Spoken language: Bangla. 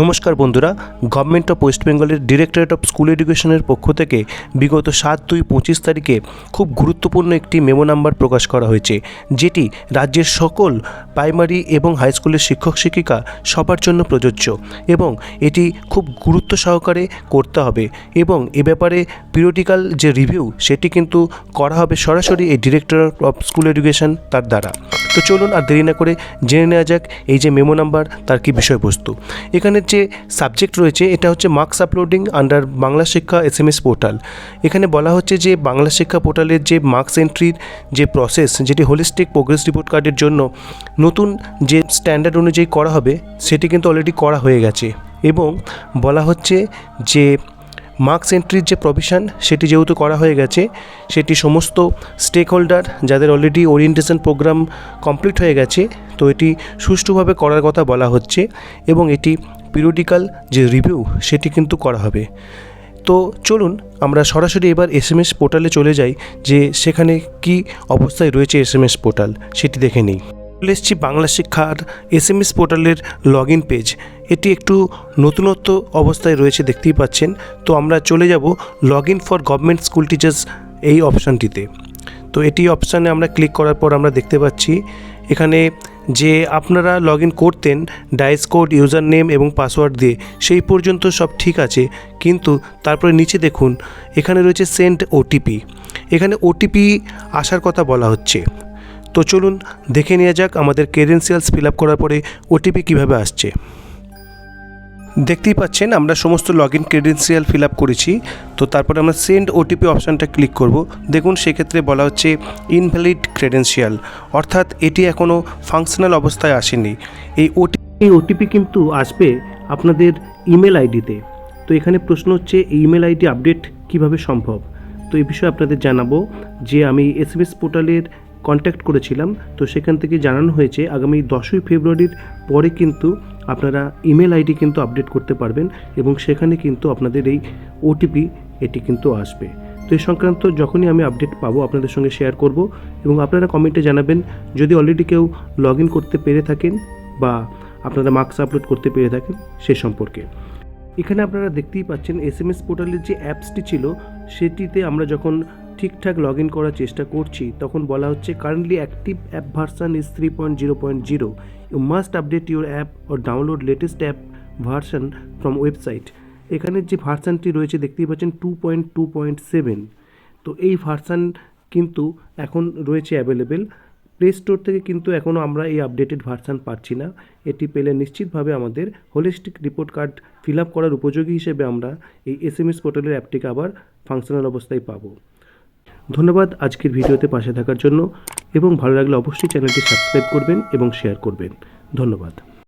নমস্কার বন্ধুরা গভর্নমেন্ট অফ ওয়েস্ট বেঙ্গলের ডিরেক্টরেট অফ স্কুল এডুকেশনের পক্ষ থেকে বিগত সাত দুই পঁচিশ তারিখে খুব গুরুত্বপূর্ণ একটি মেমো নাম্বার প্রকাশ করা হয়েছে, যেটি রাজ্যের সকল প্রাইমারি এবং হাই স্কুলের শিক্ষক শিক্ষিকা সবার জন্য প্রযোজ্য এবং এটি খুব গুরুত্ব সহকারে করতে হবে এবং এ ব্যাপারে পিরিয়ডিক্যাল যে রিভিউ সেটি কিন্তু করা হবে সরাসরি এই ডিরেক্টর অফ স্কুল এডুকেশন তার দ্বারা। তো চলুন আর দেরি না করে জেনে নেওয়া যাক এই যে মেমো নাম্বার তার কি বিষয়বস্তু। এখানে যে সাবজেক্ট রয়েছে, এটা হচ্ছে মার্কস আপলোডিং আন্ডার বাংলা শিক্ষা এস এম এস পোর্টাল এখানে বলা হচ্ছে যে বাংলা শিক্ষা পোর্টালের যে মার্কস এন্ট্রির যে প্রসেস যেটি হোলিস্টিক প্রোগ্রেস রিপোর্ট কার্ডের জন্য নতুন যে স্ট্যান্ডার্ড অনুযায়ী করা হবে, সেটি কিন্তু অলরেডি করা হয়ে গেছে। এবং বলা হচ্ছে যে মার্কস এন্ট্রির যে প্রভিশন, সেটি যেহেতু করা হয়ে গেছে, সেটি সমস্ত স্টেক হোল্ডার যাদের অলরেডি ওরিয়েন্টেশন প্রোগ্রাম কমপ্লিট হয়ে গেছে, তো এটি সুষ্ঠুভাবে করার কথা বলা হচ্ছে এবং এটি পিরিয়ডিক্যাল যে রিভিউ সেটি কিন্তু করা হবে। তো চলুন, আমরা সরাসরি এবার এস এম এস পোর্টালে চলে যাই, যে সেখানে কি অবস্থায় রয়েছে এস এম এস পোর্টাল সেটি দেখে নিই। চলে এসেছি বাংলা শিক্ষার এস এম এস পোর্টালের লগ ইন পেজ এটি একটু নতুনত্ব অবস্থায় রয়েছে, দেখতেই পাচ্ছেন। তো আমরা চলে যাব log in for government school teachers এই অপশানটিতে তো এটি অপশানে আমরা ক্লিক করার পর আমরা দেখতে পাচ্ছি, এখানে যে আপনারা লগ ইন করতেন ডাইস কোড ইউজার নেম এবং পাসওয়ার্ড দিয়ে, সেই পর্যন্ত সব ঠিক আছে, কিন্তু তারপরে নিচে দেখুন, এখানে রয়েছে সেন্ট ওটিপি এখানে ওটিপি আসার কথা বলা হচ্ছে। তো চলুন দেখে নেওয়া যাক আমাদের ক্রেডেন্সিয়ালস ফিল আপ করার পরে ওটিপি কীভাবে আসছে। দেখতেই পাচ্ছেন, আমরা সমস্ত log in credential fill up করেছি। তো তারপরে আমরা সেন্ড ওটিপি অপশানটা ক্লিক করব। দেখুন, সেক্ষেত্রে বলা হচ্ছে ইনভ্যালিড ক্রেডেন্সিয়াল অর্থাৎ এটি এখনও ফাংশনাল অবস্থায় আসেনি। এই ওটি এই ওটিপি কিন্তু আসবে আপনাদের ইমেল আইডিতে তো। এখানে প্রশ্ন হচ্ছে ইমেল আইডি আপডেট কীভাবে সম্ভব? তো এই বিষয়ে আপনাদের জানাব যে আমি এস এম এস পোর্টালের কন্ট্যাক্ট করেছিলাম। তো সেখান থেকে জানানো হয়েছে, আগামী দশই ফেব্রুয়ারির পরে কিন্তু আপনারা ইমেল আইডি কিন্তু আপডেট করতে পারবেন এবং সেখানে কিন্তু আপনাদের এই ওটিপি এটি কিন্তু আসবে। তো এই সংক্রান্ত যখনই আমি আপডেট পাবো, আপনাদের সঙ্গে শেয়ার করব এবং আপনারা কমেন্টে জানাবেন, যদি অলরেডি কেউ লগ ইন করতে পেরে থাকেন বা আপনারা মার্কস আপলোড করতে পেরে থাকেন, সে সম্পর্কে। এখানে আপনারা দেখতেই পাচ্ছেন এস এম এস পোর্টালের যে অ্যাপসটি ছিল, সেটিতে আমরা যখন ঠিকঠাক লগ ইন করার চেষ্টা করছি, তখন বলা হচ্ছে currently active app version is three point zero point zero you must update your app or download latest app version from website এখানে যে ভার্সানটি রয়েছে, দেখতেই পাচ্ছেন two point two point seven তো এই ভার্সান কিন্তু এখন রয়েছে অ্যাভেলেবেল প্লে স্টোর থেকে কিন্তু এখনও আমরা এই আপডেটেড ভার্সান পাচ্ছি না। এটি পেলে নিশ্চিতভাবে আমাদের holistic report card fill up করার উপযোগী হিসেবে আমরা এই এস এম এস পোর্টালের অ্যাপটিকে আবার ফাংশনাল অবস্থায় পাবো। ধন্যবাদ আজকের ভিডিওতে পাশে থাকার জন্য। এবং ভালো লাগলে অবশ্যই চ্যানেলটি সাবস্ক্রাইব করবেন এবং শেয়ার করবেন। ধন্যবাদ।